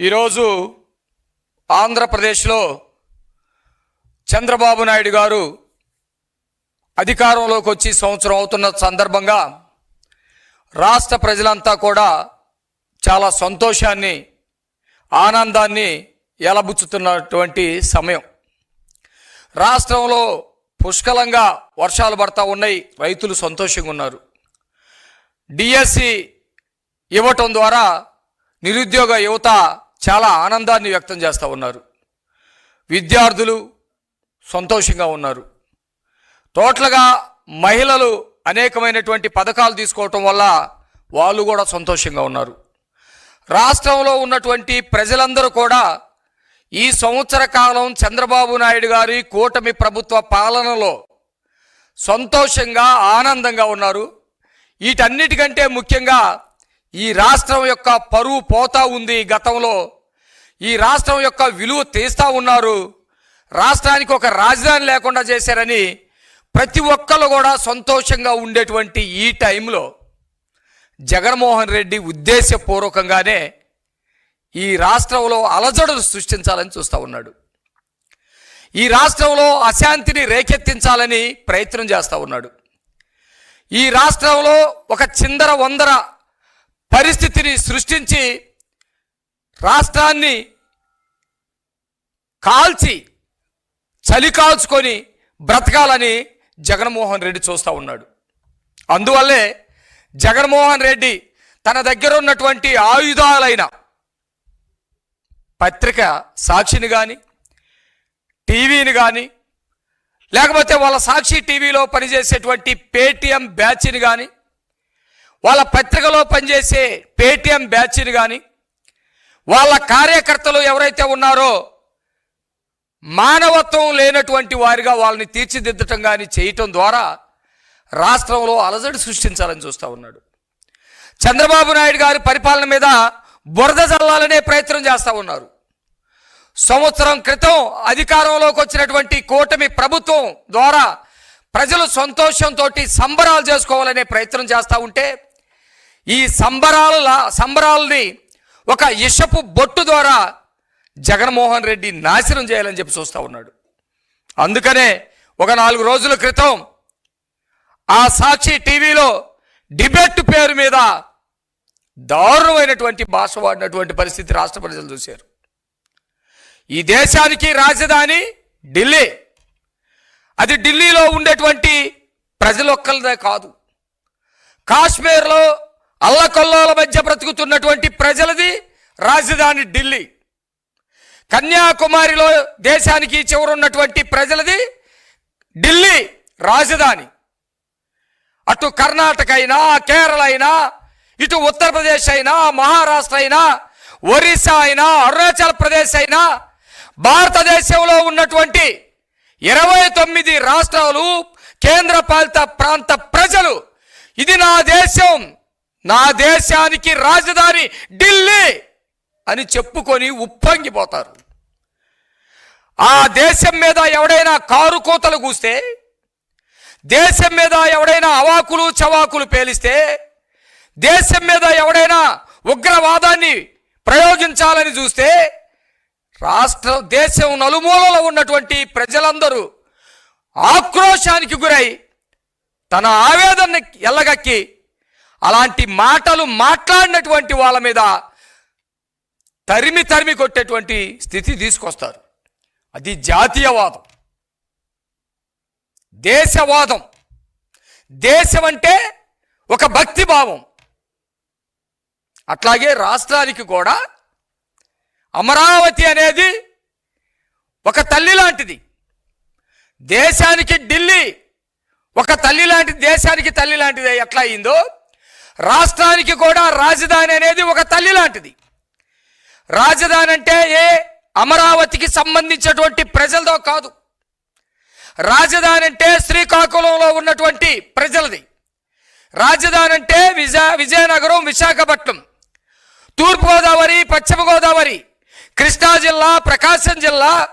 ఈరోజు ఆంధ్రప్రదేశ్లో చంద్రబాబు నాయుడు గారు అధికారంలోకి వచ్చి సంవత్సరం అవుతున్న సందర్భంగా రాష్ట్ర ప్రజలంతా కూడా చాలా సంతోషాన్ని ఆనందాన్ని ఎలబుచ్చుతున్నటువంటి సమయం. రాష్ట్రంలో పుష్కలంగా వర్షాలు పడతా ఉన్నాయి రైతులు సంతోషంగా ఉన్నారు. డిఎస్సి ఇవ్వటం ద్వారా నిరుద్యోగ యువత చాలా ఆనందాన్ని వ్యక్తం చేస్తూ ఉన్నారు. విద్యార్థులు సంతోషంగా ఉన్నారు. టోటల్గా మహిళలు అనేకమైనటువంటి పథకాలు తీసుకోవటం వల్ల వాళ్ళు కూడా సంతోషంగా ఉన్నారు. రాష్ట్రంలో ఉన్నటువంటి ప్రజలందరూ కూడా ఈ సంవత్సర కాలం చంద్రబాబు నాయుడు గారి కూటమి ప్రభుత్వ పాలనలో సంతోషంగా ఆనందంగా ఉన్నారు. వీటన్నిటికంటే ముఖ్యంగా ఈ రాష్ట్రం యొక్క పరువు పోతా ఉంది గతంలో. ఈ రాష్ట్రం యొక్క విలువ తీస్తూ ఉన్నారు. రాష్ట్రానికి ఒక రాజధాని లేకుండా చేశారని ప్రతి ఒక్కరు కూడా సంతోషంగా ఉండేటువంటి ఈ టైంలో జగన్మోహన్ రెడ్డి ఉద్దేశపూర్వకంగానే ఈ రాష్ట్రంలో అలజడులు సృష్టించాలని చూస్తూ ఉన్నాడు. ఈ రాష్ట్రంలో అశాంతిని రేకెత్తించాలని ప్రయత్నం చేస్తూ ఉన్నాడు. ఈ రాష్ట్రంలో ఒక చిందర వందర పరిస్థితిని సృష్టించి రాష్ట్రాన్ని కాల్చి చలి కాల్చుకొని బ్రతకాలని జగన్మోహన్ రెడ్డి చూస్తూ ఉన్నాడు. అందువల్లే జగన్మోహన్ రెడ్డి తన దగ్గర ఉన్నటువంటి ఆయుధాలైన పత్రిక సాక్షిని కానీ టీవీని కానీ లేకపోతే వాళ్ళ సాక్షి టీవీలో పనిచేసేటువంటి పేటిఎం బ్యాచ్ని కానీ వాళ్ళ పత్రికలో పనిచేసే పేటిఎం బ్యాచ్ని కానీ వాళ్ళ కార్యకర్తలు ఎవరైతే ఉన్నారో మానవత్వం లేనటువంటి వారిగా వాళ్ళని తీర్చిదిద్దటం కానీ చేయటం ద్వారా రాష్ట్రంలో అలజడి సృష్టించాలని చూస్తూ ఉన్నాడు. చంద్రబాబు నాయుడు గారి పరిపాలన మీద బురద జల్లాలనే ప్రయత్నం చేస్తూ ఉన్నారు. సంవత్సరం క్రితం అధికారంలోకి వచ్చినటువంటి కూటమి ప్రభుత్వం ద్వారా ప్రజలు సంతోషంతో సంబరాలు చేసుకోవాలనే ప్రయత్నం చేస్తూ ఉంటే ఈ సంబరాలు సంబరాలని ఒక ఇషపు బొట్టు ద్వారా జగన్మోహన్ రెడ్డి నాశనం చేయాలని చెప్పి చూస్తూ ఉన్నాడు. అందుకనే ఒక నాలుగు రోజుల క్రితం ఆ సాక్షి టీవీలో డిబేట్ పేరు మీద దారుణమైనటువంటి భాష వాడినటువంటి పరిస్థితి రాష్ట్ర ప్రజలు చూశారు. ఈ దేశానికి రాజధాని ఢిల్లీ. అది ఢిల్లీలో ఉండేటువంటి ప్రజలొక్కలదే కాదు. కాశ్మీర్లో అల్లకొల్లాల మధ్య బ్రతుకుతున్నటువంటి ప్రజలది రాజధాని ఢిల్లీ. కన్యాకుమారిలో దేశానికి చివరున్నటువంటి ప్రజలది ఢిల్లీ రాజధాని. అటు కర్ణాటక అయినా కేరళ అయినా ఇటు ఉత్తరప్రదేశ్ అయినా మహారాష్ట్ర అయినా ఒరిస్సా అయినా అరుణాచల్ ప్రదేశ్ అయినా భారతదేశంలో ఉన్నటువంటి ఇరవై తొమ్మిది రాష్ట్రాలు కేంద్రపాలిత ప్రాంత ప్రజలు. ఇది నా దేశం. నా దేశానికి రాజధాని ఢిల్లీ అని చెప్పుకొని ఉప్పొంగిపోతారు. ఆ దేశం మీద ఎవడైనా కారు కోతలు కూస్తే దేశం మీద ఎవడైనా అవాకులు చవాకులు పేలిస్తే దేశం మీద ఎవడైనా ఉగ్రవాదాన్ని ప్రయోగించాలని చూస్తే రాష్ట్ర దేశం నలుమూలలో ఉన్నటువంటి ప్రజలందరూ ఆక్రోశానికి గురై తన ఆవేదనని ఎల్లగక్కి అలాంటి మాటలు మాట్లాడినటువంటి వాళ్ళ మీద తరిమి తరిమి కొట్టేటువంటి స్థితి తీసుకొస్తారు. అది జాతీయవాదం. దేశవాదం. దేశం అంటే ఒక భక్తి భావం అట్లాగే రాష్ట్రానికి కూడా అమరావతి అనేది ఒక తల్లి లాంటిది. దేశానికి ఢిల్లీ ఒక తల్లి లాంటి దేశానికి తల్లి లాంటిది ఎట్లా అయిందో రాష్ట్రానికి కూడా రాజధాని అనేది ఒక తల్లి లాంటిది. రాజధాని అంటే ఏ? అమరావతికి సంబంధించినటువంటి ప్రజలతో కాదు. రాజధాని అంటే శ్రీకాకుళంలో ఉన్నటువంటి ప్రజలది. రాజధాని అంటే విజయ విజయనగరం విశాఖపట్నం. తూర్పుగోదావరి పశ్చిమ గోదావరి కృష్ణా జిల్లా ప్రకాశం జిల్లా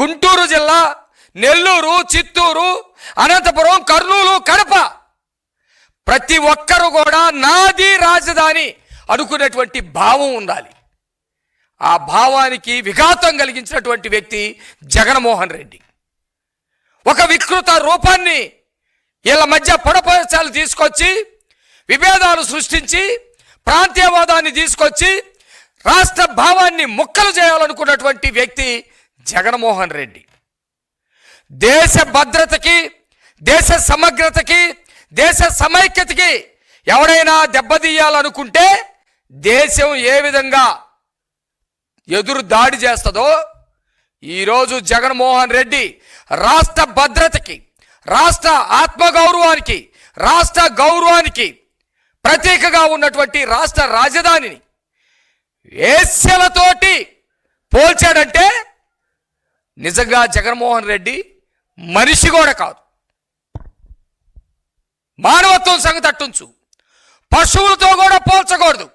గుంటూరు జిల్లా నెల్లూరు చిత్తూరు అనంతపురం కర్నూలు కడప ప్రతి ఒక్కరు కూడా నాది రాజధాని అనుకునేటువంటి భావం ఉండాలి. ఆ భావానికి విఘాతం కలిగించినటువంటి వ్యక్తి జగన్మోహన్ రెడ్డి. ఒక వికృత రూపాన్ని వీళ్ళ మధ్య పొడపచాలు తీసుకొచ్చి విభేదాలు సృష్టించి ప్రాంతీయవాదాన్ని తీసుకొచ్చి రాష్ట్ర భావాన్ని ముక్కలు చేయాలనుకున్నటువంటి వ్యక్తి జగన్మోహన్ రెడ్డి. దేశ భద్రతకి దేశ సమగ్రతకి దేశ సమైక్యతకి ఎవడైనా దెబ్బతీయాలనుకుంటే దేశం ఏ విధంగా ఎదురు దాడి చేస్తుందో ఈరోజు జగన్మోహన్ రెడ్డి రాష్ట్ర భద్రతకి రాష్ట్ర ఆత్మగౌరవానికి రాష్ట్ర గౌరవానికి ప్రతీకగా ఉన్నటువంటి రాష్ట్ర రాజధానిని వేశ్యలతోటి పోల్చాడంటే నిజంగా జగన్మోహన్ రెడ్డి మనిషి కూడా కాదు. మానవత్వం సంగతి అట్టుంచు. పశువులతో కూడా పోల్చకూడదు.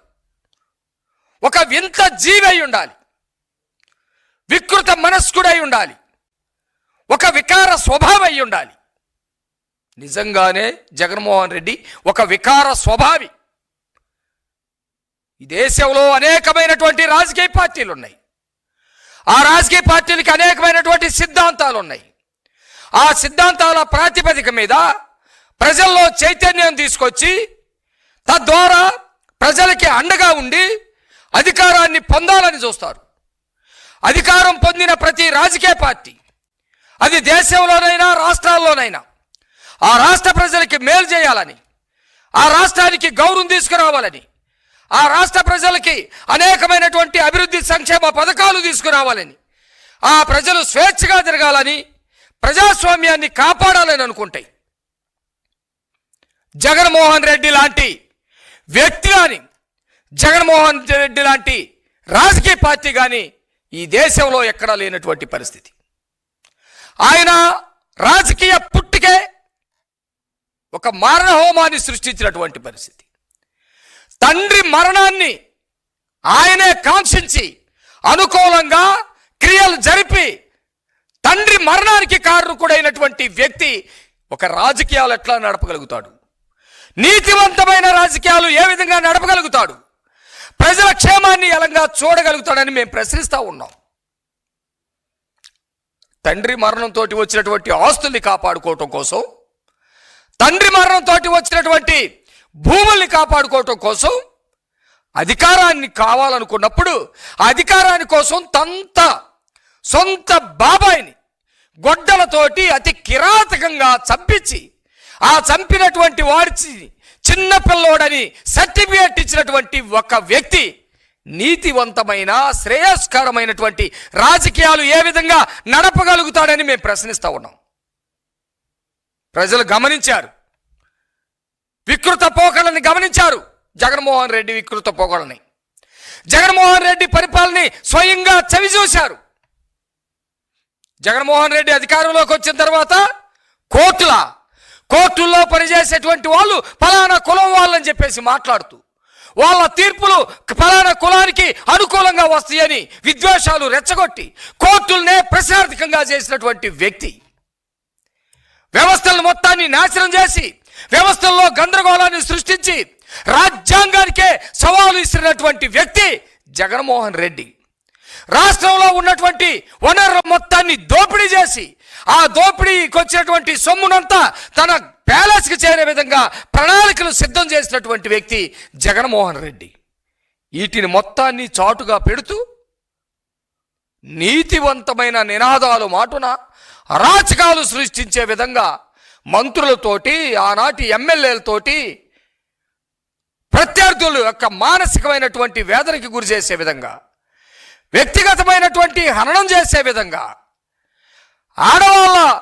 ఒక వింత జీవి అయి ఉండాలి. వికృత మనస్కుడై ఉండాలి. ఒక వికార స్వభావం అయి ఉండాలి. నిజంగానే జగన్మోహన్ రెడ్డి ఒక వికార స్వభావి. ఈ దేశంలో అనేకమైనటువంటి రాజకీయ పార్టీలు ఉన్నాయి ఆ రాజకీయ పార్టీలకి అనేకమైనటువంటి సిద్ధాంతాలు ఉన్నాయి ఆ సిద్ధాంతాల ప్రాతిపదిక మీద ప్రజల్లో చైతన్యం తీసుకొచ్చి తద్వారా ప్రజలకి అండగా ఉండి అధికారాన్ని పొందాలని చూస్తారు. అధికారం పొందిన ప్రతి రాజకీయ పార్టీ అది దేశంలోనైనా రాష్ట్రాల్లోనైనా ఆ రాష్ట్ర ప్రజలకి మేలు చేయాలని ఆ రాష్ట్రానికి గౌరవం తీసుకురావాలని ఆ రాష్ట్ర ప్రజలకి అనేకమైనటువంటి అభివృద్ధి సంక్షేమ పథకాలు తీసుకురావాలని ఆ ప్రజలు స్వేచ్ఛగా తిరగాలని ప్రజాస్వామ్యాన్ని కాపాడాలని అనుకుంటాయి. జగన్మోహన్ రెడ్డి లాంటి వ్యక్తి కానీ జగన్మోహన్ రెడ్డి లాంటి రాజకీయ పార్టీ కానీ ఈ దేశంలో ఎక్కడా లేనటువంటి పరిస్థితి. ఆయన రాజకీయ పుట్టికే ఒక మరణ హోమాన్ని సృష్టించినటువంటి పరిస్థితి. తండ్రి మరణాన్ని ఆయనే కాంక్షించి అనుకూలంగా క్రియలు జరిపి తండ్రి మరణానికి కారణకుడైనటువంటి వ్యక్తి ఒక రాజకీయాలు ఎట్లా నడపగలుగుతాడు? నీతివంతమైన రాజకీయాలు ఏ విధంగా నడపగలుగుతాడు? ప్రజల క్షేమాన్ని ఎలాగా చూడగలుగుతాడని మేము ప్రశ్నిస్తూ ఉన్నాం. తండ్రి మరణంతో వచ్చినటువంటి ఆస్తుల్ని కాపాడుకోవటం కోసం తండ్రి మరణంతో వచ్చినటువంటి భూముల్ని కాపాడుకోవటం కోసం అధికారాన్ని కావాలనుకున్నప్పుడు ఆ అధికారాన్ని కోసం తంత సొంత బాబాయిని గొడ్డలతోటి అతి కిరాతకంగా చంపించి ఆ చంపినటువంటి వాడి చిన్న పిల్లోడని సర్టిఫికేట్ ఇచ్చినటువంటి ఒక వ్యక్తి నీతివంతమైన శ్రేయస్కరమైనటువంటి రాజకీయాలు ఏ విధంగా నడపగలుగుతాడని మేము ప్రశ్నిస్తూ ఉన్నాం. ప్రజలు గమనించారు. వికృత పోకలని గమనించారు. జగన్మోహన్ రెడ్డి వికృత పోకలని జగన్మోహన్ రెడ్డి పరిపాలనని స్వయంగా చవిచూశారు. జగన్మోహన్ రెడ్డి అధికారంలోకి వచ్చిన తర్వాత కోర్టుల కోర్టుల్లో పనిచేసేటువంటి వాళ్ళు ఫలానా కులం వాళ్ళని చెప్పేసి మాట్లాడుతూ వాళ్ళ తీర్పులు ఫలానా కులానికి అనుకూలంగా వస్తాయని విద్వేషాలు రెచ్చగొట్టి కోర్టులనే ప్రశార్థకంగా చేసినటువంటి వ్యక్తి. వ్యవస్థలను మొత్తాన్ని నాశనం చేసి వ్యవస్థల్లో గందరగోళాన్ని సృష్టించి రాజ్యాంగానికే సవాలు ఇస్తున్నటువంటి వ్యక్తి జగన్మోహన్ రెడ్డి. రాష్ట్రంలో ఉన్నటువంటి వనరుల మొత్తాన్ని దోపిడీ చేసి ఆ దోపిడీకి వచ్చినటువంటి సొమ్మునంతా తన ప్యాలెస్కి చేరే విధంగా ప్రణాళికలు సిద్ధం చేసినటువంటి వ్యక్తి జగన్మోహన్ రెడ్డి. వీటిని మొత్తాన్ని చాటుగా పెడుతూ నీతివంతమైన నినాదాలు మాటున అరాచకాలు సృష్టించే విధంగా మంత్రులతోటి ఆనాటి ఎమ్మెల్యేలతోటి ప్రత్యర్థులు యొక్క మానసికమైనటువంటి వేదనకి గురి చేసే విధంగా వ్యక్తిగతమైనటువంటి హననం చేసే విధంగా ఆడవాళ్ళ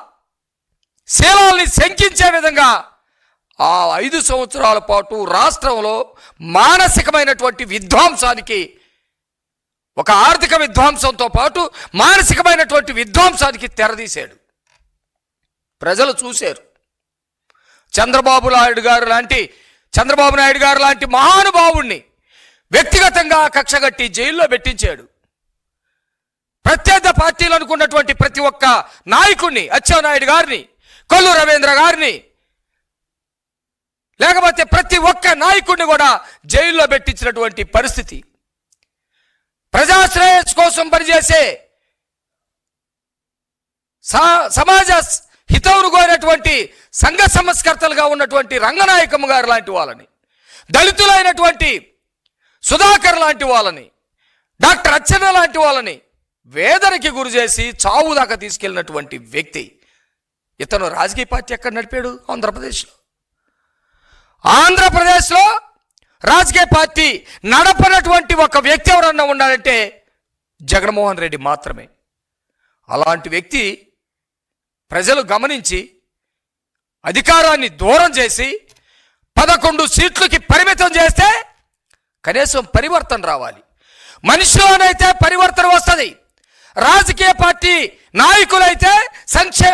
శీలాల్ని శంకించే విధంగా ఆ ఐదు సంవత్సరాల పాటు రాష్ట్రంలో మానసికమైనటువంటి విధ్వంసానికి ఒక ఆర్థిక విధ్వంసంతో పాటు మానసికమైనటువంటి విధ్వంసానికి తెరదీశాడు. ప్రజలు చూశారు. చంద్రబాబు నాయుడు గారు లాంటి చంద్రబాబు నాయుడు గారు లాంటి మహానుభావుణ్ణి వ్యక్తిగతంగా కక్షగట్టి జైల్లో పెట్టించాడు. ప్రత్యేక పార్టీలు అనుకున్నటువంటి ప్రతి ఒక్క నాయకుడిని అచ్చెన్నాయుడు గారిని కొల్లు రవీంద్ర గారిని లేకపోతే ప్రతి ఒక్క నాయకుడిని కూడా జైల్లో పెట్టించినటువంటి పరిస్థితి. ప్రజాశ్రేయస్ కోసం పనిచేసే స- సమాజ హితవును కోరినటువంటి సంఘ సంస్కర్తలుగా ఉన్నటువంటి రంగనాయకమ్మ గారు లాంటి వాళ్ళని దళితులైనటువంటి సుధాకర్ లాంటి వాళ్ళని డాక్టర్ అచ్చెన్న లాంటి వాళ్ళని వేదనకి గురి చేసి చావు దాకా తీసుకెళ్ళినటువంటి వ్యక్తి ఇతను రాజకీయ పార్టీ ఎక్కడ నడిపాడు? ఆంధ్రప్రదేశ్లో. ఆంధ్రప్రదేశ్లో రాజకీయ పార్టీ నడపనటువంటి ఒక వ్యక్తి ఎవరన్నా ఉన్నారంటే జగన్మోహన్ రెడ్డి మాత్రమే. అలాంటి వ్యక్తి ప్రజలు గమనించి అధికారాన్ని దూరం చేసి పదకొండు సీట్లకి పరిమితం చేస్తే కనీసం పరివర్తన రావాలి. మనిషిలోనైతే పరివర్తన వస్తుంది. రాజకీయ పార్టీ నాయకులైతే సంక్షే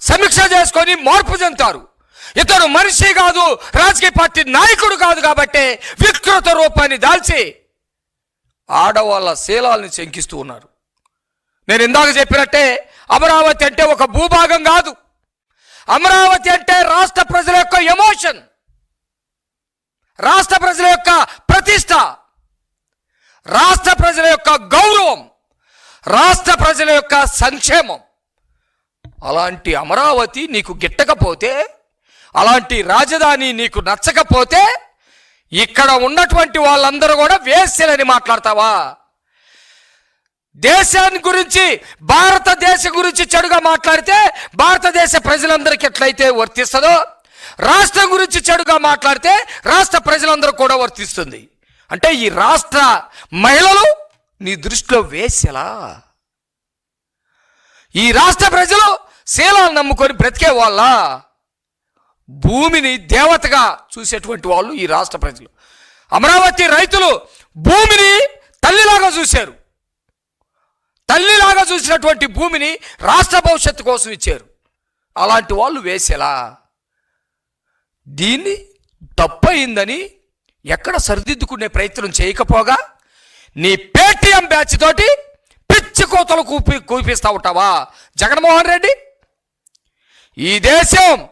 సమీక్ష చేసుకొని మార్పు చెందుతారు. ఇతడు మనిషి కాదు రాజకీయ పార్టీ నాయకుడు కాదు కాబట్టి వికృత రూపాన్ని దాల్చి ఆడవాళ్ళ శీలాల్ని శంకిస్తూ ఉన్నారు. నేను ఇందాక చెప్పినట్టే అమరావతి అంటే ఒక భూభాగం కాదు. అమరావతి అంటే రాష్ట్ర ప్రజల యొక్క ఎమోషన్. రాష్ట్ర ప్రజల యొక్క ప్రతిష్ట. రాష్ట్ర ప్రజల యొక్క గౌరవం. రాష్ట్ర ప్రజల యొక్క సంక్షేమం. అలాంటి అమరావతి నీకు గిట్టకపోతే అలాంటి రాజధాని నీకు నచ్చకపోతే ఇక్కడ ఉన్నటువంటి వాళ్ళందరూ కూడా వేస్యలని మాట్లాడతావా? దేశాన్ని గురించి భారతదేశం గురించి చెడుగా మాట్లాడితే భారతదేశ ప్రజలందరికీ ఎట్లయితే వర్తిస్తుందో రాష్ట్రం గురించి చెడుగా మాట్లాడితే రాష్ట్ర ప్రజలందరూ కూడా వర్తిస్తుంది. అంటే ఈ రాష్ట్ర మహిళలు నీ దృష్టిలో వేసెలా ఈ రాష్ట్ర ప్రజలు శీలాలు నమ్ముకొని బ్రతికే వాళ్ళ? భూమిని దేవతగా చూసేటువంటి వాళ్ళు ఈ రాష్ట్ర ప్రజలు. అమరావతి రైతులు భూమిని తల్లిలాగా చూశారు. తల్లిలాగా చూసినటువంటి భూమిని రాష్ట్ర భవిష్యత్తు కోసం ఇచ్చారు. అలాంటి వాళ్ళు వేసేలా దీన్ని తప్పయిందని ఎక్కడ సరిదిద్దుకునే ప్రయత్నం చేయకపోగా నీ పేటీఎం బ్యాచ్ తోటి పిచ్చి కోతలు కూపి కూపిస్తా ఉంటావా? జగన్మోహన్ రెడ్డి? ఈ దేశం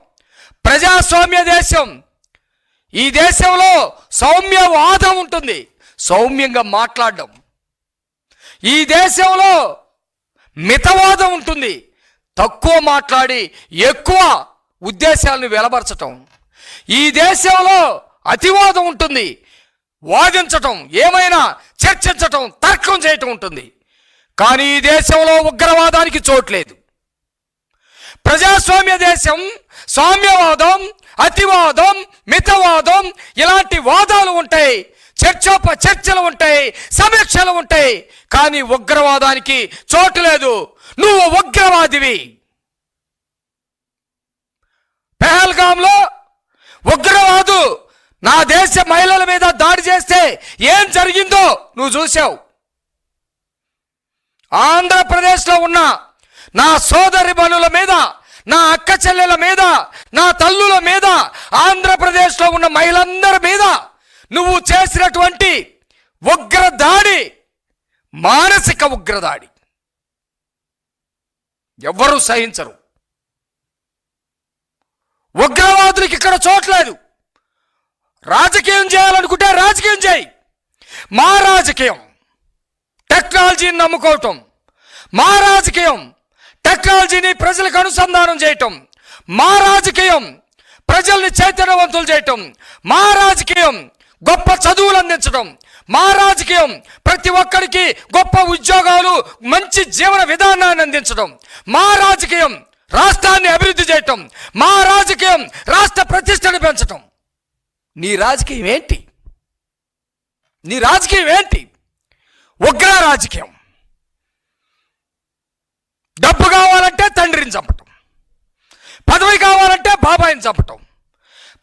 ప్రజాస్వామ్య దేశం ఈ దేశంలో సౌమ్యవాదం ఉంటుంది. సౌమ్యంగా మాట్లాడడం. ఈ దేశంలో మితవాదం ఉంటుంది. తక్కువ మాట్లాడి ఎక్కువ ఉద్దేశాలను వెలబరచటం. ఈ దేశంలో అతివాదం ఉంటుంది. వాదించటం ఏమైనా చర్చించటం తర్కం చేయటం ఉంటుంది. కానీ ఈ దేశంలో ఉగ్రవాదానికి చోట్లేదు ప్రజాస్వామ్య దేశం సామ్యవాదం అతివాదం మితవాదం ఇలాంటి వాదాలు ఉంటాయి. చర్చోప చర్చలు ఉంటాయి సమీక్షలు ఉంటాయి. కానీ ఉగ్రవాదానికి చోటు లేదు. నువ్వు ఉగ్రవాదివి. పెహల్గాంలో ఉగ్రవాద నా దేశ మహిళల మీద దాడి చేస్తే ఏం జరిగిందో నువ్వు చూసావు ఆంధ్రప్రదేశ్లో ఉన్న నా సోదరి బనుల మీద నా అక్క చెల్లెల మీద నా తల్లుల మీద ఆంధ్రప్రదేశ్లో ఉన్న మహిళలందరి మీద నువ్వు చేసినటువంటి ఉగ్ర దాడి మానసిక ఉగ్రదాడి ఎవ్వరూ సహించరు. ఉగ్రవాదులకి ఇక్కడ చోట్లేదు రాజకీయం చేయాలనుకుంటే రాజకీయం చేయి. మా రాజకీయం టెక్నాలజీని నమ్ముకోవటం. మా రాజకీయం టెక్నాలజీని ప్రజలకు అనుసంధానం చేయటం. మా రాజకీయం ప్రజల్ని చైతన్యవంతులు చేయటం. మా రాజకీయం గొప్ప చదువులు అందించడం మా రాజకీయం ప్రతి ఒక్కరికి గొప్ప ఉద్యోగాలు మంచి జీవన విధానాన్ని అందించడం మా రాజకీయం రాష్ట్రాన్ని అభివృద్ధి చేయటం. మా రాజకీయం రాష్ట్ర ప్రతిష్టను పెంచటం. నీ రాజకీయం ఏంటి? నీ రాజకీయం ఏంటి? ఉగ్ర రాజకీయం. డబ్బు కావాలంటే తండ్రిని చంపటం. పదవి కావాలంటే బాబాయిని చంపటం.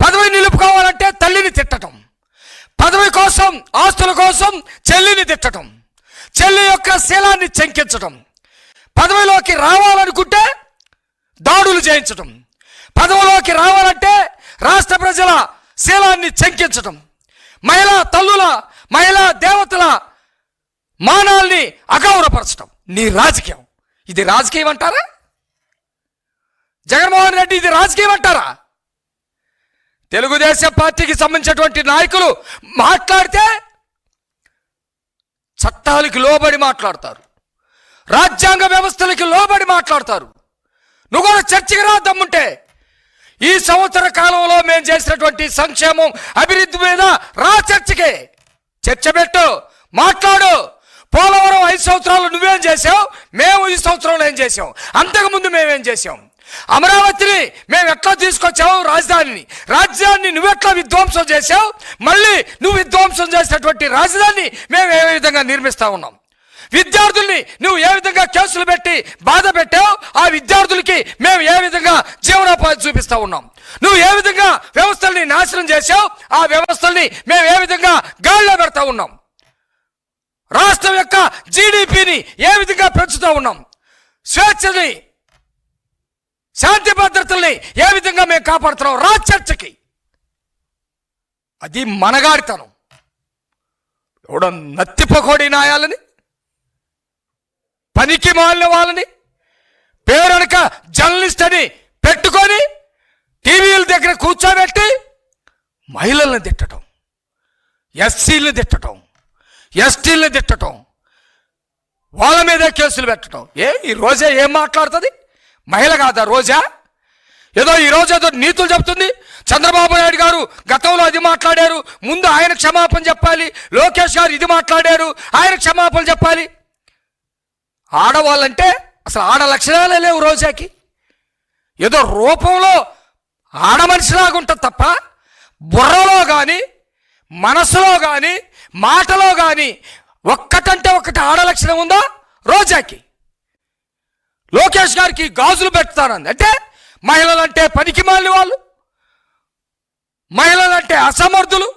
పదవి నిలుపుకోవాలంటే తల్లిని తిట్టడం పదవి కోసం ఆస్తుల కోసం చెల్లిని తిట్టటం. చెల్లి యొక్క శీలాన్ని చెంకించటం. పదవిలోకి రావాలనుకుంటే దాడులు చేయించటం. పదవిలోకి రావాలంటే రాష్ట్ర ప్రజల శీలాన్ని చెంకించటం. మహిళా తల్లుల మహిళా దేవతల మానాల్ని అగౌరవపరచడం నీ రాజకీయం. ఇది రాజకీయం అంటారా? జగన్మోహన్ రెడ్డి ఇది రాజకీయం అంటారా? తెలుగుదేశం పార్టీకి సంబంధించినటువంటి నాయకులు మాట్లాడితే చట్టాలకి లోబడి మాట్లాడతారు. రాజ్యాంగ వ్యవస్థలకి లోబడి మాట్లాడతారు. నువ్వు కూడా చర్చికి రా దమ్ముంటే. ఈ సంవత్సర కాలంలో మేము చేసినటువంటి సంక్షేమం అభివృద్ధి మీద రా చర్చకే. చర్చ పెట్టు మాట్లాడు. పోలవరం ఐదు సంవత్సరాలు నువ్వేం చేసావు మేము ఈ సంవత్సరంలో ఏం చేసాం అంతకుముందు మేమేం చేసాం అమరావతిని మేము ఎట్లా తీసుకొచ్చావు? రాజధానిని. రాజ్యాన్ని నువ్వెట్లా విధ్వంసం చేసావు మళ్ళీ నువ్వు విధ్వంసం చేసినటువంటి రాజధానిని మేము ఏ విధంగా నిర్మిస్తా ఉన్నాం? విద్యార్థుల్ని నువ్వు ఏ విధంగా కేసులు పెట్టి బాధ పెట్టావు ఆ విద్యార్థులకి మేము ఏ విధంగా జీవనోపాధి చూపిస్తా ఉన్నాం. నువ్వు ఏ విధంగా వ్యవస్థల్ని నాశనం చేశావు ఆ వ్యవస్థల్ని మేము ఏ విధంగా గాల్లో పెడతా ఉన్నాం. రాష్ట్రం యొక్క జీడిపిని ఏ విధంగా పెంచుతూ ఉన్నాం. స్వేచ్ఛని శాంతి భద్రతల్ని ఏ విధంగా మేము కాపాడుతున్నాం రా చర్చకి అది మనగాడితనం ఎవడో నత్తి పకోడి నాయాలని పనికి మాలిన వాళ్ళని పేరనక జర్నలిస్ట్ అని పెట్టుకొని టీవీల దగ్గర కూర్చోబెట్టి మహిళల్ని తిట్టడం ఎస్సీలను తిట్టడం ఎస్టీలను తిట్టడం వాళ్ళ మీదే కేసులు పెట్టడం ఏ ఈ రోజే ఏం మాట్లాడుతుంది? మహిళ కాదా రోజా? ఏదో ఈ రోజు ఏదో నీతులు చెప్తుంది. చంద్రబాబు నాయుడు గారు గతంలో అది మాట్లాడారు. ముందు ఆయన క్షమాపణ చెప్పాలి. లోకేష్ గారు ఇది మాట్లాడారు. ఆయన క్షమాపణ చెప్పాలి. ఆడవాళ్ళంటే అసలు ఆడ లక్షణాలే లేవు రోజాకి. ఏదో రూపంలో ఆడ మనిషిలాగా ఉంటుంది తప్ప బుర్రలో కానీ మనసులో కానీ మాటలో కానీ ఒక్కటంటే ఒక్కటి ఆడ లక్షణం ఉందా రోజాకి? లోకేష్ గారికి గాజులు పెడతానంది. అంటే మహిళలంటే పనికి మాలిన వాళ్ళు మహిళలంటే అసమర్థులు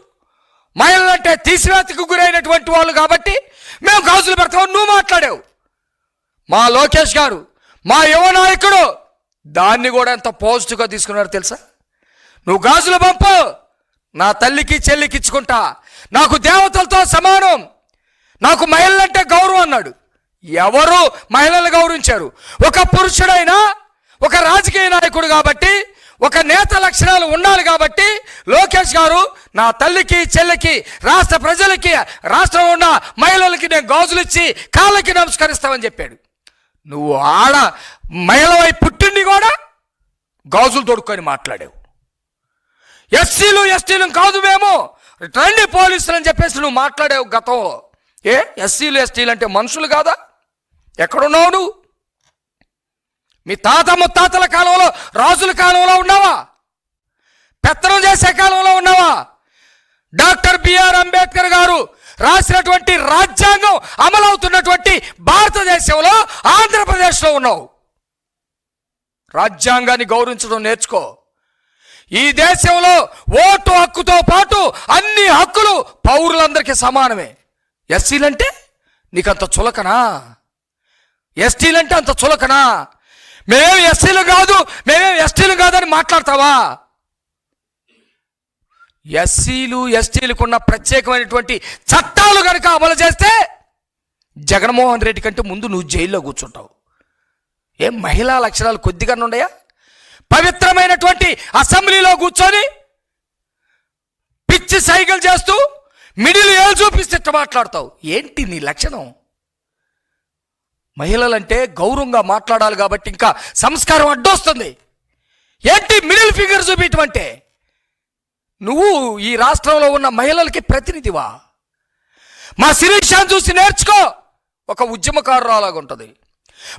మహిళలంటే తీసివేతకు గురైనటువంటి వాళ్ళు కాబట్టి మేము గాజులు పెడతాం నువ్వు మాట్లాడావు. మా లోకేష్ గారు మా యువ నాయకుడు. దాన్ని కూడా ఎంత పాజిటివ్గా తీసుకున్నారు తెలుసా? నువ్వు గాజులు పంపు నా తల్లికి చెల్లికి ఇచ్చుకుంటా. నాకు దేవతలతో సమానం. నాకు మహిళలంటే గౌరవం అన్నాడు. ఎవరు మహిళలు గౌరవించారు? ఒక పురుషుడైనా ఒక రాజకీయ నాయకుడు కాబట్టి ఒక నేత లక్షణాలు ఉండాలి కాబట్టి లోకేష్ గారు నా తల్లికి చెల్లికి రాష్ట్ర ప్రజలకి రాష్ట్రంలో ఉన్న మహిళలకి నేను గాజులు ఇచ్చి కాళ్ళకి నమస్కరిస్తామని చెప్పాడు. నువ్వు ఆడ మహిళవై పుట్టింది కూడా గాజులు తొడుక్కొని మాట్లాడావు. ఎస్సీలు ఎస్టీలు కాదు మేము. రండి పోలీసులు అని చెప్పేసి నువ్వు మాట్లాడావు గతంలో ఏ? ఎస్సీలు ఎస్టీలు అంటే మనుషులు కాదా? ఎక్కడున్నావు నువ్వు? మీ తాత ముత్తాతల కాలంలో రాజుల కాలంలో ఉన్నావా? పెత్తనం చేసే కాలంలో ఉన్నావా? డాక్టర్ బిఆర్ అంబేద్కర్ గారు రాసినటువంటి రాజ్యాంగం అమలవుతున్నటువంటి భారతదేశంలో ఆంధ్రప్రదేశ్లో ఉన్నావు. రాజ్యాంగాన్ని గౌరవించడం నేర్చుకో. ఈ దేశంలో ఓటు హక్కుతో పాటు అన్ని హక్కులు పౌరులందరికీ సమానమే. ఎస్సీలంటే నీకంత చులకనా? ఎస్టీలంటే అంత చులకనా? మేమేం ఎస్సీలు కాదు మేమేం ఎస్టీలు కాదని మాట్లాడతావా? ఎస్సీలు ఎస్టీలకున్న ప్రత్యేకమైనటువంటి చట్టాలు కనుక అమలు చేస్తే జగన్మోహన్ రెడ్డి కంటే ముందు నువ్వు జైల్లో కూర్చుంటావు. ఏం మహిళా లక్షణాలు కొద్దిగా ఉన్నాయా? పవిత్రమైనటువంటి అసెంబ్లీలో కూర్చొని పిచ్చి సైకిల్ చేస్తూ మిడిల్ ఏళ్ళు చూపిస్తే మాట్లాడతావు. ఏంటి నీ లక్షణం? మహిళలంటే గౌరవంగా మాట్లాడాలి కాబట్టి ఇంకా సంస్కారం అడ్డొస్తుంది. ఏంటి మిడిల్ ఫింగర్ చూపించమంటే అంటే? నువ్వు ఈ రాష్ట్రంలో ఉన్న మహిళలకి ప్రతినిధివా? మా శిరీషాన్ని చూసి నేర్చుకో ఒక ఉద్యమకారురాలాగా ఉంటుంది.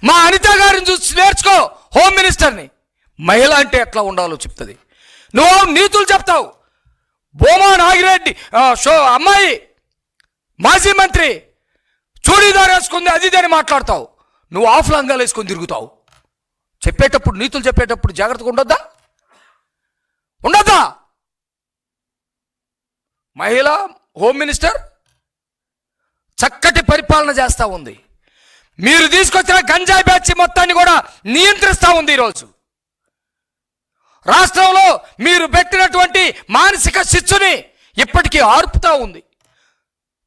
మా అనిత గారిని చూసి నేర్చుకో హోమ్ మినిస్టర్ని. మహిళ అంటే ఎట్లా ఉండాలో చెప్తుంది. నువ్వు నీతులు చెప్తావు. బోమా నాగిరెడ్డి షో అమ్మాయి మాజీ మంత్రి చూడీదార్ వేసుకుంది అది ఇది అని మాట్లాడతావు. నువ్వు ఆఫ్ లంగాలు వేసుకొని తిరుగుతావు. చెప్పేటప్పుడు నీతులు చెప్పేటప్పుడు జాగ్రత్తగా ఉండొద్దా? ఉండొద్దా? మహిళ హోమ్ మినిస్టర్ చక్కటి పరిపాలన చేస్తూ ఉంది. మీరు తీసుకొచ్చిన గంజాయి బ్యాచ్ మొత్తాన్ని కూడా నియంత్రిస్తూ ఉంది ఈరోజు. రాష్ట్రంలో మీరు పెట్టినటువంటి మానసిక శిచ్చుని ఇప్పటికీ ఆర్పుతూ ఉంది.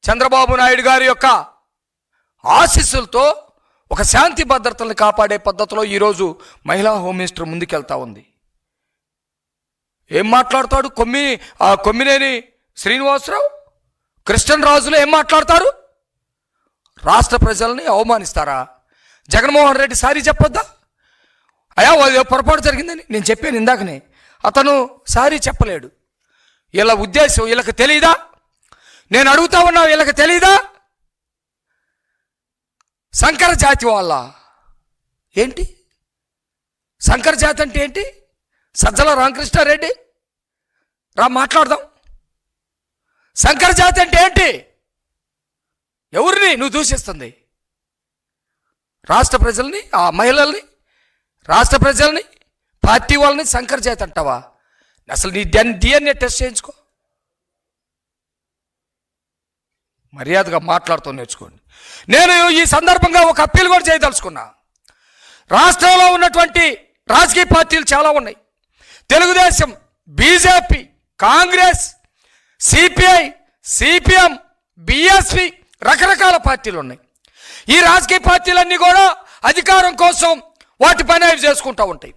చంద్రబాబు నాయుడు గారి యొక్క ఆశీస్సులతో ఒక శాంతి భద్రతలను కాపాడే పద్ధతిలో ఈరోజు మహిళా హోమ్ మినిస్టర్ ముందుకెళ్తా ఉంది. ఏం మాట్లాడతాడు? కొమ్మి ఆ కొమ్మినేని శ్రీనివాసరావు క్రిస్టియన్ రాజులు ఏం మాట్లాడతారు? రాష్ట్ర ప్రజల్ని అవమానిస్తారా? జగన్మోహన్ రెడ్డి సారీ చెప్పొద్దా? అయా వాళ్ళు పొరపాటు జరిగిందని నేను చెప్పాను ఇందాకనే. అతను సారీ చెప్పలేడు. వీళ్ళ ఉద్దేశం వీళ్ళకి తెలియదా నేను అడుగుతా ఉన్నా వీళ్ళకి తెలియదా శంకర జాతి వాళ్ళ. ఏంటి? శంకర జాతి అంటే ఏంటి? సజ్జల రామకృష్ణారెడ్డి? రా మాట్లాడదాం. శంకరజాతి అంటే ఏంటి? ఎవరిని నువ్వు దూషిస్తుంది? రాష్ట్ర ప్రజల్ని ఆ మహిళల్ని రాష్ట్ర ప్రజల్ని పార్టీ వాళ్ళని శంకరజాతి అంటావా? అసలు నీ డిఎన్ఏ టెస్ట్ చేయించుకో. మర్యాదగా మాట్లాడుతూ నేర్చుకోండి. నేను ఈ సందర్భంగా ఒక అప్పీల్ కూడా చేయదలుచుకున్నా. రాష్ట్రంలో ఉన్నటువంటి రాజకీయ పార్టీలు చాలా ఉన్నాయి. Telugu Desam BJP Congress CPI CPM BSP రకరకాల పార్టీలు ఉన్నాయి ఈ రాజకీయ పార్టీలన్నీ కూడా అధికారం కోసం వాటి పని అవి చేసుకుంటూ ఉంటాయి.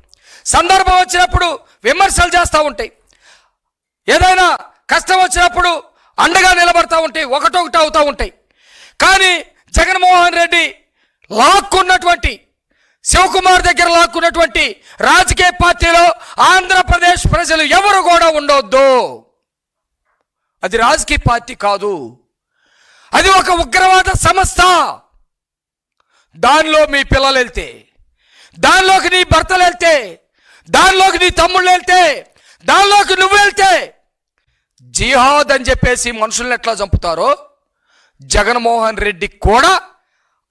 సందర్భం వచ్చినప్పుడు విమర్శలు చేస్తూ ఉంటాయి. ఏదైనా కష్టం వచ్చినప్పుడు అండగా నిలబడతా ఉంటాయి ఒకటొకటి అవుతూ ఉంటాయి. కానీ జగన్మోహన్ రెడ్డి లాక్కున్నటువంటి శివకుమార్ దగ్గర లాక్కున్నటువంటి రాజకీయ పార్టీలో ఆంధ్రప్రదేశ్ ప్రజలు ఎవరు కూడా ఉండొద్దు. అది రాజకీయ పార్టీ కాదు. అది ఒక ఉగ్రవాద సంస్థ. దానిలో మీ పిల్లలు వెళ్తే దానిలోకి నీ భర్తలు వెళ్తే దానిలోకి నీ తమ్ముళ్ళు వెళ్తే దానిలోకి నువ్వు వెళ్తే జిహాద్ అని చెప్పేసి మనుషుల్ని ఎట్లా చంపుతారో జగన్మోహన్ రెడ్డి కూడా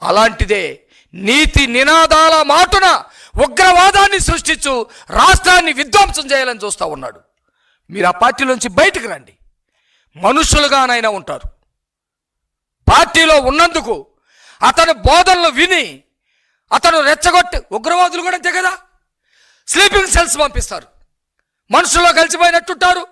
అలాంటిదే. నీతి నినాదాల మాటున ఉగ్రవాదాన్ని సృష్టించు రాష్ట్రాన్ని విధ్వంసం చేయాలని చూస్తూ ఉన్నాడు. మీరు ఆ పార్టీలోంచి బయటకు రండి. మనుషులుగానైనా ఉంటారు. పార్టీలో ఉన్నందుకు అతని బోధనలు విని అతను రెచ్చగొట్టి ఉగ్రవాదులు కూడా అంతే కదా? స్లీపింగ్ సెల్స్ పంపిస్తారు. మనుషుల్లో కలిసిపోయినట్టుంటారు.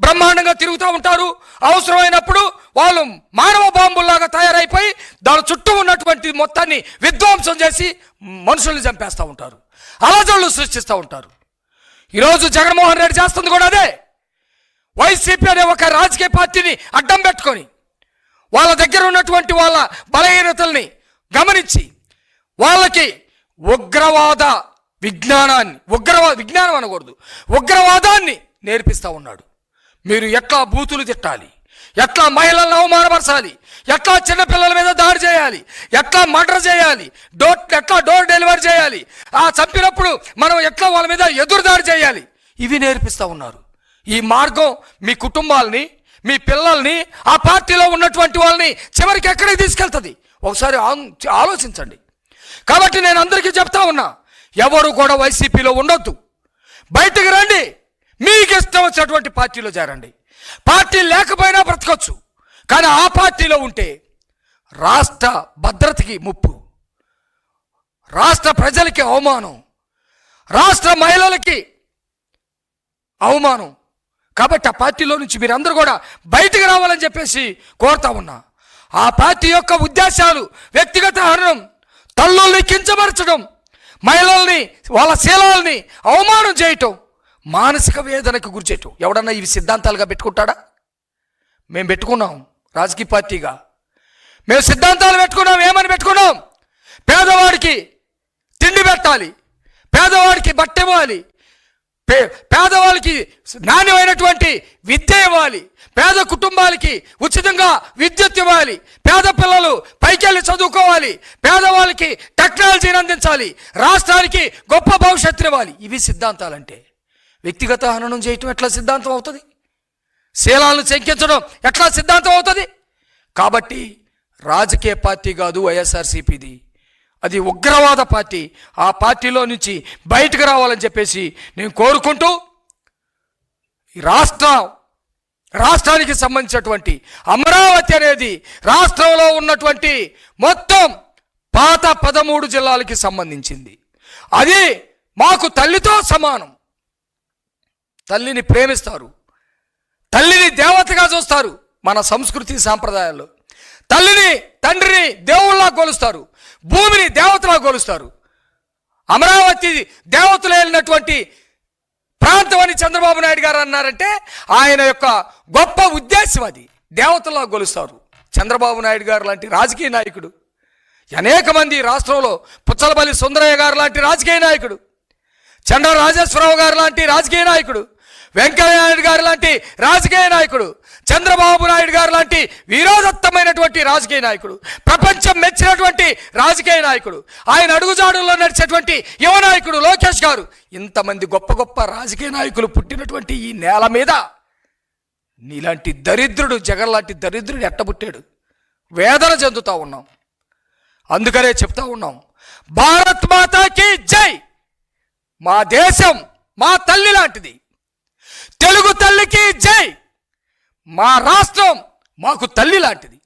బ్రహ్మాండంగా తిరుగుతూ ఉంటారు. అవసరమైనప్పుడు వాళ్ళు మానవ బాంబుల్లాగా తయారైపోయి దాని చుట్టూ ఉన్నటువంటి మొత్తాన్ని విధ్వంసం చేసి మనుషుల్ని చంపేస్తూ ఉంటారు. అలజడులు సృష్టిస్తూ ఉంటారు. ఈరోజు జగన్మోహన్ రెడ్డి చేస్తుంది కూడా అదే. వైసీపీ అనే ఒక రాజకీయ పార్టీని అడ్డం పెట్టుకొని వాళ్ళ దగ్గర ఉన్నటువంటి వాళ్ళ బలహీనతల్ని గమనించి వాళ్ళకి ఉగ్రవాద విజ్ఞానాన్ని ఉగ్రవాద విజ్ఞానం అనకూడదు. ఉగ్రవాదాన్ని నేర్పిస్తూ ఉన్నాడు. మీరు ఎట్లా బూతులు తిట్టాలి? ఎట్లా మహిళలను అవమానపరచాలి? ఎట్లా చిన్నపిల్లల మీద దాడి చేయాలి? ఎట్లా మర్డర్ చేయాలి? డోర్ ఎట్లా డోర్ డెలివరీ చేయాలి? ఆ చంపినప్పుడు మనం ఎట్లా వాళ్ళ మీద ఎదురు దాడి చేయాలి? ఇవి నేర్పిస్తూ ఉన్నారు. ఈ మార్గం మీ కుటుంబాలని మీ పిల్లల్ని ఆ పార్టీలో ఉన్నటువంటి వాళ్ళని చివరికి ఎక్కడికి తీసుకెళ్తుంది? ఒకసారి ఆలోచించండి. కాబట్టి నేను అందరికీ చెప్తా ఉన్నా ఎవరు కూడా వైసీపీలో ఉండొద్దు. బయటకు రండి. మీకు ఇష్టం వచ్చినటువంటి పార్టీలో చేరండి. పార్టీ లేకపోయినా బ్రతకొచ్చు. కానీ ఆ పార్టీలో ఉంటే రాష్ట్ర భద్రతకి ముప్పు. రాష్ట్ర ప్రజలకి అవమానం. రాష్ట్ర మహిళలకి అవమానం. కాబట్టి ఆ పార్టీలో నుంచి మీరందరూ కూడా బయటకు రావాలని చెప్పేసి కోరుతా ఉన్నా. ఆ పార్టీ యొక్క ఉద్దేశాలు వ్యక్తిగత హరణం తల్లుల్ని కించపరచడం మహిళల్ని వాళ్ళ శీలాలని అవమానం చేయటం మానసిక వేదనకు గురి చేయటం. ఎవడన్నా ఇవి సిద్ధాంతాలుగా పెట్టుకుంటాడా? మేము పెట్టుకున్నాం రాజకీయ పార్టీగా. మేము సిద్ధాంతాలు పెట్టుకున్నాం ఏమని పెట్టుకున్నాం? పేదవాడికి తిండి పెట్టాలి పేదవాడికి బట్ట ఇవ్వాలి పే పేదవాళ్ళకి నాణ్యమైనటువంటి విద్య ఇవ్వాలి. పేద కుటుంబాలకి ఉచితంగా విద్యుత్ ఇవ్వాలి. పేద పిల్లలు పైకెళ్ళి చదువుకోవాలి. పేదవాళ్ళకి టెక్నాలజీని అందించాలి. రాష్ట్రానికి గొప్ప భవిష్యత్తు ఇవ్వాలి. ఇవి సిద్ధాంతాలంటే. వ్యక్తిగత హననం చేయటం ఎట్లా సిద్ధాంతం అవుతుంది? శీలాలను శంకించడం ఎట్లా సిద్ధాంతం అవుతుంది? కాబట్టి రాజకీయ పార్టీ కాదు వైఎస్ఆర్సీపీది. అది ఉగ్రవాద పార్టీ. ఆ పార్టీలో నుంచి బయటకు రావాలని చెప్పేసి నేను కోరుకుంటూ రాష్ట్ర రాష్ట్రానికి సంబంధించినటువంటి అమరావతి అనేది రాష్ట్రంలో ఉన్నటువంటి మొత్తం పాత పదమూడు జిల్లాలకి సంబంధించింది. అది మాకు తల్లితో సమానం. తల్లిని ప్రేమిస్తారు. తల్లిని దేవతగా చూస్తారు మన సంస్కృతి సాంప్రదాయాల్లో. తల్లిని తండ్రిని దేవుళ్ళ కొలుస్తారు భూమిని దేవతలా కొలుస్తారు అమరావతి దేవతలు వెళ్ళినటువంటి ప్రాంతం అని చంద్రబాబు నాయుడు గారు అన్నారంటే ఆయన యొక్క గొప్ప ఉద్దేశం అది. దేవతలా కొలుస్తారు చంద్రబాబు నాయుడు గారు లాంటి రాజకీయ నాయకుడు. అనేక మంది రాష్ట్రంలో పుచ్చలపల్లి సుందరయ్య గారు లాంటి రాజకీయ నాయకుడు. చంద్ర రాజేశ్వరరావు గారు లాంటి రాజకీయ నాయకుడు. వెంకయ్య నాయుడు గారు లాంటి రాజకీయ నాయకుడు. చంద్రబాబు నాయుడు గారు లాంటి వీరోదత్తమైనటువంటి రాజకీయ నాయకుడు ప్రపంచం మెచ్చినటువంటి రాజకీయ నాయకుడు ఆయన అడుగుజాడుల్లో నడిచేటువంటి యువ నాయకుడు లోకేష్ గారు ఇంతమంది గొప్ప గొప్ప రాజకీయ నాయకులు పుట్టినటువంటి ఈ నేల మీద నీలాంటి దరిద్రుడు జగన్ లాంటి దరిద్రుడు ఎట్టబుట్టాడు వేదన చెందుతూ ఉన్నాం. అందుకనే చెప్తా ఉన్నాం భారత్ మాతాకి జై! మా దేశం మా తల్లి లాంటిది. తెలుగు తల్లికి జై! మా రాష్ట్రం మాకు తల్లి లాంటిది.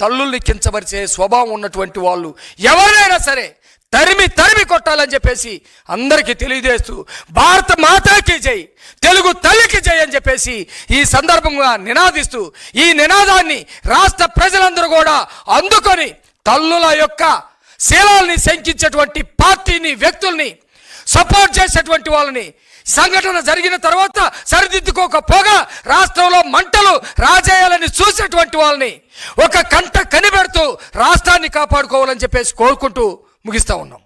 తల్లుల్ని కించపరిచే స్వభావం ఉన్నటువంటి వాళ్ళు ఎవరైనా సరే తరిమి తరిమి కొట్టాలని చెప్పేసి అందరికీ తెలియజేస్తూ భారత మాతాకి జై తెలుగు తల్లికి జై అని చెప్పేసి ఈ సందర్భంగా నినాదిస్తూ ఈ నినాదాన్ని రాష్ట్ర ప్రజలందరూ కూడా అందుకొని తల్లుల యొక్క శీలాల్ని శంకించేటువంటి పార్టీని వ్యక్తుల్ని సపోర్ట్ చేసేటువంటి వాళ్ళని సంఘటన జరిగిన తర్వాత సరిదిద్దుకోకపోగా రాష్ట్రంలో మంటలు రాజేయాలని చూసేటువంటి వాళ్ళని ఒక కంట కనిపెడుతూ రాష్ట్రాన్ని కాపాడుకోవాలని చెప్పేసి కోరుకుంటూ ముగిస్తా ఉన్నాం.